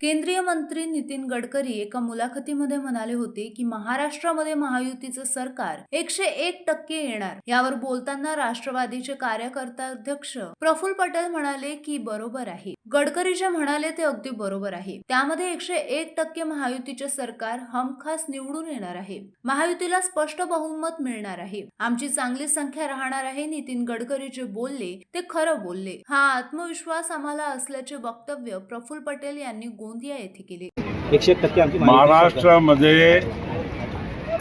केंद्रीय मंत्री नितीन गडकरी एका मुलाखतीमध्ये म्हणाले होते की महाराष्ट्रामध्ये महायुतीचं सरकार एकशे एक टक्के येणार. यावर बोलताना राष्ट्रवादीचे कार्यकर्ता अध्यक्ष प्रफुल्ल पटेल म्हणाले की बरोबर आहे. गडकरी जे म्हणाले ते अगदी बरोबर आहे. त्यामध्ये एकशे एक टक्के महायुतीचे सरकार हमखास निवडून येणार आहे. महायुतीला स्पष्ट बहुमत मिळणार आहे. आमची चांगली संख्या राहणार आहे नितीन गडकरी जे बोलले ते खरं बोलले. हा आत्मविश्वास आम्हाला असल्याचे वक्तव्य प्रफुल पटेल यांनी गोंदिया येथे केले. महाराष्ट्रामध्ये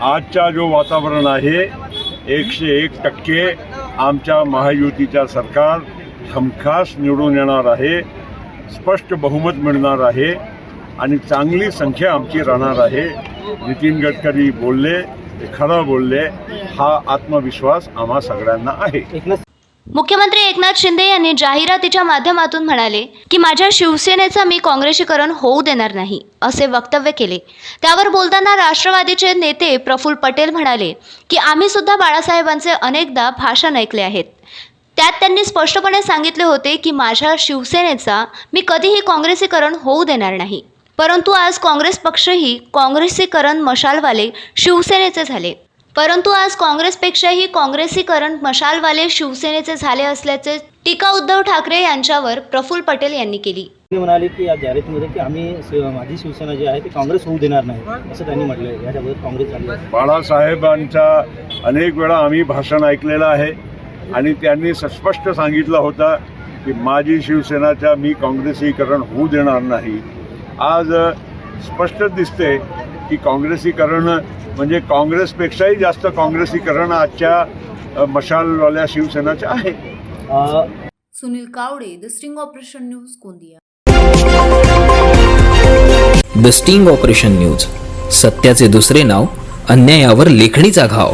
आजचा जो वातावरण आहे एकशे एक टक्के आमच्या महायुतीच्या सरकार हमखास निवडून येणार आहे स्पष्ट बहुमत मिळणार आहे आणि चांगली संख्या आमची राहणार आहे. नितीन गडकरी बोलले ते खरं बोलले हा आत्मविश्वास आम्हा सगळ्यांना आहे. एकनाथ मुख्यमंत्री एकनाथ शिंदे यांनी जाहिरातीच्या माध्यमातून म्हणाले की माझ्या शिवसेनेचं मी काँग्रेसीकरण होऊ देणार नाही असे वक्तव्य केले. त्यावर बोलताना राष्ट्रवादीचे नेते प्रफुल्ल पटेल म्हणाले की आम्ही सुद्धा बाळासाहेबांचे अनेकदा भाषण ऐकले आहेत. त्यात त्यांनी स्पष्टपणे सांगितले होते की माझ्या शिवसेनेचा मी कधीही काँग्रेसीकरण होऊ देणार नाही. परंतु आज काँग्रेस पक्षही काँग्रेसीकरण मशालवाले शिवसेनेचे झाले. परंतु आज काँग्रेसपेक्षाही काँग्रेसीकरण मशालवाले शिवसेनेचे झाले असल्याचे टीका उद्धव ठाकरे यांच्यावर प्रफुल्ल पटेल यांनी केली. ते म्हणाले की या जाहिरातीमध्ये की आम्ही माझी शिवसेना जी आहे ती काँग्रेस होऊ देणार नाही असं त्यांनी म्हटलं आहे याच्याबद्दल काँग्रेस झाली आहे. बाळासाहेबांचा अनेक वेळा आम्ही भाषण ऐकलेलं आहे आणि त्यांनी स्पष्ट सांगितलं होतं की माझी शिवसेनाच्या मी काँग्रेसीकरण होऊ देणार नाही. आज अ, स्पष्ट दिसते की काँग्रेसीकरण म्हणजे काँग्रेसपेक्षाही जास्त काँग्रेसीकरण आजच्या मशालवाल्या शिवसेनाच्या आहे. Sunil Kawade the sting operation news Gondia. The sting operation news सत्याचे दुसरे नाव अन्यायावर लेखणीचा घाव.